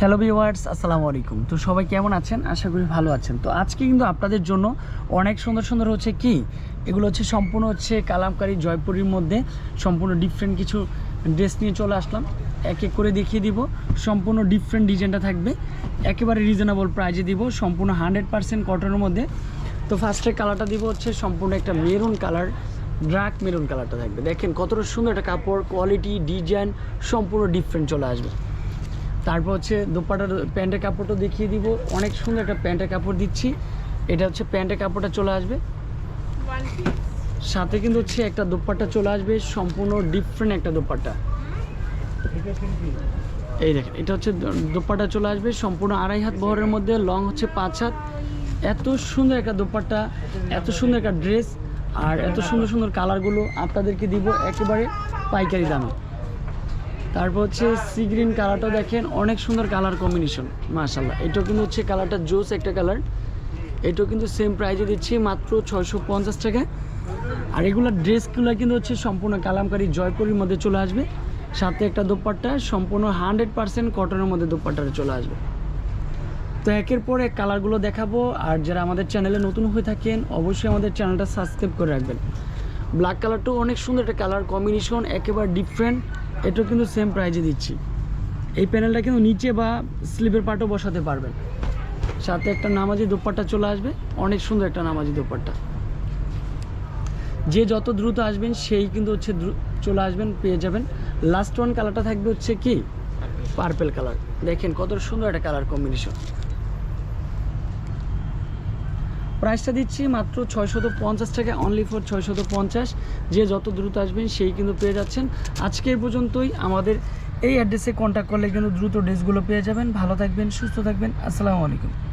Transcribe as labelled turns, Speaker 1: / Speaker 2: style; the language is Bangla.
Speaker 1: হ্যালো ভিওয়ার্স আসসালামু আলাইকুম। তো সবাই কেমন আছেন? আশা করি ভালো আছেন। তো আজকে কিন্তু আপনাদের জন্য অনেক সুন্দর সুন্দর হচ্ছে কি? এগুলো হচ্ছে সম্পূর্ণ হচ্ছে কালামকারী জয়পুরীর মধ্যে সম্পূর্ণ ডিফারেন্ট কিছু ড্রেস নিয়ে চলে আসলাম। এক এক করে দেখিয়ে দিব। সম্পূর্ণ ডিফারেন্ট ডিজাইনটা থাকবে। একেবারে রিজনেবল প্রাইজে দিব। সম্পূর্ণ হান্ড্রেড পার্সেন্ট কটনের মধ্যে। তো ফার্স্টে কালারটা দিব হচ্ছে সম্পূর্ণ একটা মেরুন কালার ড্রাক মেরুন কালারটা থাকবে। দেখেন কতটা সুন্দর একটা কাপড় কোয়ালিটি ডিজাইন সম্পূর্ণ ডিফারেন্ট চলে আসবে। তারপর হচ্ছে দোপাটার প্যান্টের কাপড়টা দেখিয়ে দিব। অনেক সুন্দর একটা প্যান্টের কাপড় দিচ্ছি। এটা হচ্ছে প্যান্টের কাপড়টা চলে আসবে। সাথে কিন্তু হচ্ছে একটা দোপাট্টা চলে আসবে সম্পূর্ণ ডিফারেন্ট একটা দোপাট্টা। এই দেখেন এটা হচ্ছে দোপাট্টা চলে আসবে সম্পূর্ণ আড়াই হাত বহরের মধ্যে লং হচ্ছে পাঁচ হাত। এত সুন্দর একটা দোপাট্টা এত সুন্দর একটা ড্রেস আর এত সুন্দর সুন্দর কালারগুলো আপনাদেরকে দিব একেবারে পাইকারি দামে। তারপর হচ্ছে সি গ্রিন কালারটা দেখেন, অনেক সুন্দর কালার কম্বিনেশন মাশাল্লাহ এটাও কিন্তু হচ্ছে কালারটা জোস একটা কালার এটাও কিন্তু সেম প্রাইজে দিচ্ছি মাত্র ছয়শো পঞ্চাশ টাকা। আর এগুলো ড্রেসগুলো কিন্তু হচ্ছে সম্পূর্ণ কালামকারী জয়পুরের মধ্যে চলে আসবে। সাথে একটা দোপাট্টা, সম্পূর্ণ হান্ড্রেড পার্সেন্ট কটনের মধ্যে দোপাট্টাটা চলে আসবে। তো একের পর এক কালারগুলো দেখাবো। আর যারা আমাদের চ্যানেলে নতুন হয়ে থাকেন, অবশ্যই আমাদের চ্যানেলটা সাবস্ক্রাইব করে রাখবেন। ব্ল্যাক কালারটাও অনেক সুন্দর একটা কালার কম্বিনেশন একেবারে ডিফারেন্ট এটাও কিন্তু সেম প্রাইজে দিচ্ছি। এই প্যানেলটা কিন্তু নিচে বা স্লিপের পাটও বসাতে পারবেন। সাথে একটা নামাজি দোপাট্টা চলে আসবে। অনেক সুন্দর একটা নামাজি দোপাট্টা। যে যত দ্রুত আসবেন, সেই কিন্তু হচ্ছে চলে আসবেন, পেয়ে যাবেন। লাস্ট ওয়ান কালারটা থাকবে হচ্ছে কি? পার্পেল কালার দেখেন কত সুন্দর একটা কালার কম্বিনেশন প্রাইসটা দিচ্ছি মাত্র ছয়শত পঞ্চাশ টাকা অনলি ফর ছয়শত পঞ্চাশ। যে যত দ্রুত আসবেন, সেই কিন্তু পেয়ে যাচ্ছেন। আজকের পর্যন্তই। আমাদের এই অ্যাড্রেসে কন্ট্যাক্ট করলে কিন্তু দ্রুত ড্রেসগুলো পেয়ে যাবেন। ভালো থাকবেন, সুস্থ থাকবেন। আসসালামু আলাইকুম।